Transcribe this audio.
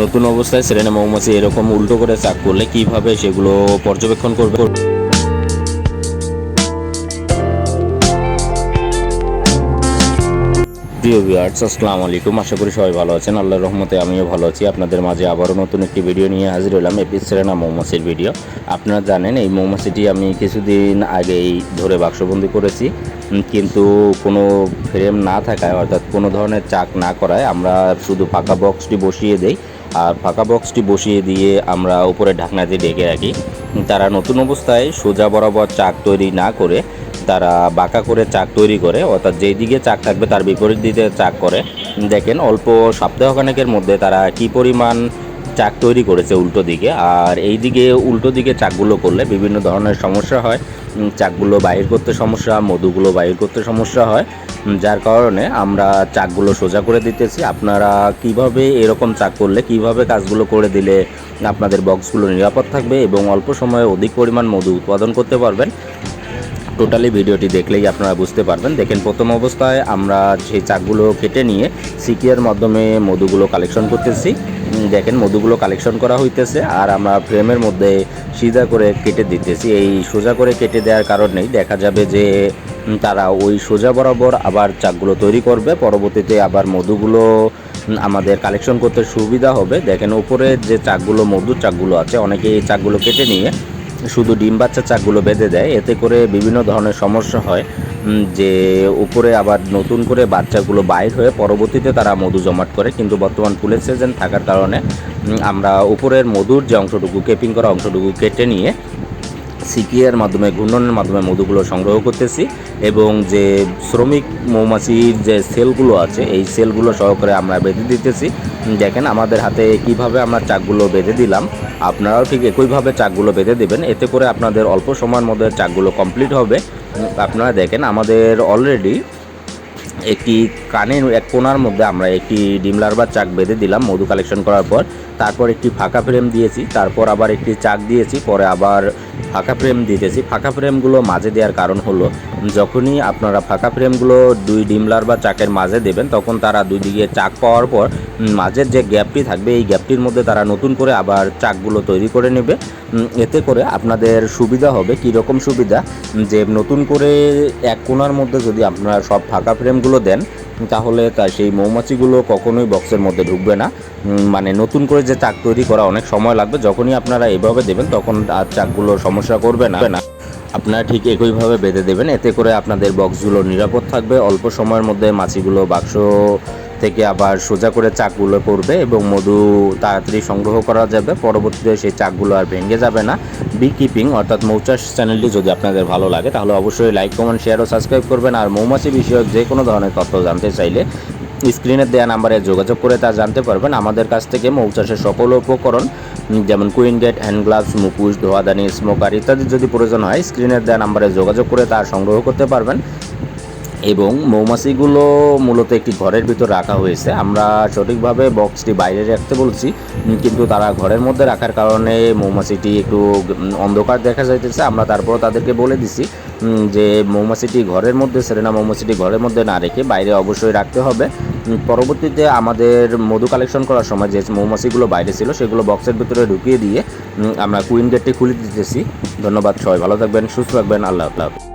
নতুন অবস্থায় সেরেনা মৌমাছি এরকম উল্টো করে চাক করলে কীভাবে সেগুলো পর্যবেক্ষণ করবে? প্রিয় ভিউয়ার্স আসসালামু আলাইকুম। আশা করি সবাই ভালো আছেন। আল্লাহর রহমতে আমিও ভালো আছি। আপনাদের মাঝে আবারও নতুন একটি ভিডিও নিয়ে হাজির হলাম, এপিস সেরেনা মৌমাছির ভিডিও আপনারা জানেন, এই মৌমাছিটি আমি কিছুদিন আগেই ধরে বাক্সবন্দি করেছি। কিন্তু কোনো ফ্রেম না থাকায়, অর্থাৎ কোনো ধরনের চাক না করায়, আমরা শুধু ফাঁকা বক্সটি বসিয়ে দেই। আর ফাঁকা বক্সটি বসিয়ে দিয়ে আমরা উপরে ঢাকনা দিয়ে ডেকে রাখি। তারা নতুন অবস্থায় সোজা বরাবর চাক তৈরি না করে, তারা বাঁকা করে চাক তৈরি করে, অর্থাৎ যেই দিকে চাক থাকবে তার বিপরীত দিকে চাক করে। দেখেন, অল্প সপ্তাহখানেকের মধ্যে তারা কি পরিমাণ চাক তৈরি করেছে উল্টো দিকে। আর এই দিকে, উল্টো দিকে চাকগুলো করলে বিভিন্ন ধরনের সমস্যা হয়। চাকগুলো বাইর করতে সমস্যা, মধুগুলো বাইর করতে সমস্যা হয়। যার কারণে আমরা চাকগুলো সোজা করে দিতেছি। আপনারা কীভাবে এরকম চাক করলে, কীভাবে কাজগুলো করে দিলে আপনাদের বক্সগুলো নিরাপদ থাকবে এবং অল্প সময়ে অধিক পরিমাণ মধু উৎপাদন করতে পারবেন? টোটালি ভিডিওটি দেখলেই আপনারা বুঝতে পারবেন। দেখেন, প্রথম অবস্থায় আমরা সেই চাকগুলো কেটে নিয়ে সিকিয়ার মাধ্যমে মধুগুলো কালেকশন করতেছি। দেখেন, মধুগুলো কালেকশন করা হইতেছে আর আমরা ফ্রেমের মধ্যে সিধা করে কেটে দিতেছি। এই সোজা করে কেটে দেওয়ার কারণেই দেখা যাবে যে তারা ওই সোজা বরাবর আবার চাকগুলো তৈরি করবে। পরবর্তীতে আবার মধুগুলো আমাদের কালেকশন করতে সুবিধা হবে। দেখেন, উপরে যে চাকগুলো, মধুর চাকগুলো আছে অনেকে এই চাকগুলো কেটে নিয়ে শুধু ডিম বাচ্চা চাকগুলো বেঁধে দেয়, এতে করে বিভিন্ন ধরনের সমস্যা হয় যে উপরে আবার নতুন করে বাচ্চাগুলো বাইর হয়ে পরবর্তীতে তারা মধু জমাট করে, কিন্তু বর্তমান ফুলের সিজন থাকার কারণে আমরা উপরের মধুর যে অংশটুকু কেপিং করা অংশটুকু কেটে নিয়ে সিকিয়ার মাধ্যমে, ঘূর্ণনের মাধ্যমে মধুগুলো সংগ্রহ করতেছি এবং যে শ্রমিক মৌমাছির যে সেলগুলো আছে, এই সেলগুলো সহকারে আমরা বেঁধে দিতেছি। দেখেন আমাদের হাতে কীভাবে আমরা চাকগুলো বেঁধে দিলাম। আপনারাও ঠিক একইভাবে চাকগুলো বেঁধে দেবেন। এতে করে আপনাদের অল্প সময়ের মধ্যে চাকগুলো কমপ্লিট হবে। আপনারা দেখেন আমাদের অলরেডি একটি কানের, এক কোণার মধ্যে আমরা একটি ডিমলার বা চাক বেঁধে দিলাম। মধু কালেকশন করার পর তারপর একটি ফাঁকা ফ্রেম দিয়েছি, তারপর আবার একটি চাক দিয়েছি, পরে আবার ফাঁকা ফ্রেম দিতেছি। ফাঁকা ফ্রেমগুলো মাঝে দেওয়ার কারণ হলো, যখনই আপনারা ফাঁকা ফ্রেমগুলো দুই ডিমলার বা চাকের মাঝে দেবেন, তখন তারা দুই দিকে চাক পাওয়ার পর মাঝের যে গ্যাপটি থাকবে, এই গ্যাপটির মধ্যে তারা নতুন করে আবার চাকগুলো তৈরি করে নেবে। এতে করে আপনাদের সুবিধা হবে। কী রকম সুবিধা? যে নতুন করে এক কোণার মধ্যে যদি আপনারা সব ফাঁকা ফ্রেমগুলো দেন তাহলে তা সেই মৌমাছিগুলো কখনোই বক্সের মধ্যে ঢুকবে না। মানে নতুন করে যে চাক তৈরি করা অনেক সময় লাগবে, যখনই আপনারা এভাবে দেবেন তখন আর চাকগুলো সমস্যা করবে না। আপনারা ঠিক একইভাবে বেঁধে দেবেন, এতে করে আপনাদের বক্সগুলো নিরাপদ থাকবে। অল্প সময়ের মধ্যে মাছিগুলো বাক্স থেকে আবার সোজা করে চাকগুলো করবে এবং মধু তাড়াতাড়ি সংগ্রহ করা যাবে। পরবর্তীতে সেই চাকগুলো আর ভেঙে যাবে না। বি কিপিং অর্থাৎ মৌচাষ চ্যানেলটি যদি আপনাদের ভালো লাগে, তাহলে অবশ্যই লাইক কমেন্ট শেয়ার ও সাবস্ক্রাইব করবেন। আর মৌমাছি বিষয়ক যে কোনো ধরনের তথ্য জানতে চাইলে স্ক্রিনের দেওয়া নাম্বারে যোগাযোগ করে তা জানতে পারবেন। আমাদের কাছ থেকে মৌচাষের সকল উপকরণ, যেমন কুইন গেট হ্যান্ড গ্লাভস মুকুশ ধোয়াদানি স্মোকার ইত্যাদি যদি প্রয়োজন হয় স্ক্রিনের দেওয়া নাম্বারে যোগাযোগ করে তা সংগ্রহ করতে পারবেন। এবং মৌমাছিগুলো মূলত একটি ঘরের ভিতর রাখা হয়েছে। আমরা সঠিকভাবে বক্সটি বাইরে রাখতে বলছি, কিন্তু তারা ঘরের মধ্যে রাখার কারণে মৌমাছিটি একটু অন্ধকার দেখা যাইতেছে। আমরা তারপর তাদেরকে বলে দিছি যে মৌমাছিটি ঘরের মধ্যে, সেরেনা মৌমাছিটি ঘরের মধ্যে না রেখে বাইরে অবশ্যই রাখতে হবে। পরবর্তীতে আমাদের মধু কালেকশন করার সময় যে মৌমাছিগুলো বাইরে ছিল, সেগুলো বক্সের ভিতরে ঢুকিয়ে দিয়ে আমরা কুইন গেটটি খুলে দিতেছি। ধন্যবাদ সবাই, ভালো থাকবেন, সুস্থ থাকবেন, আল্লাহ হাফেজ।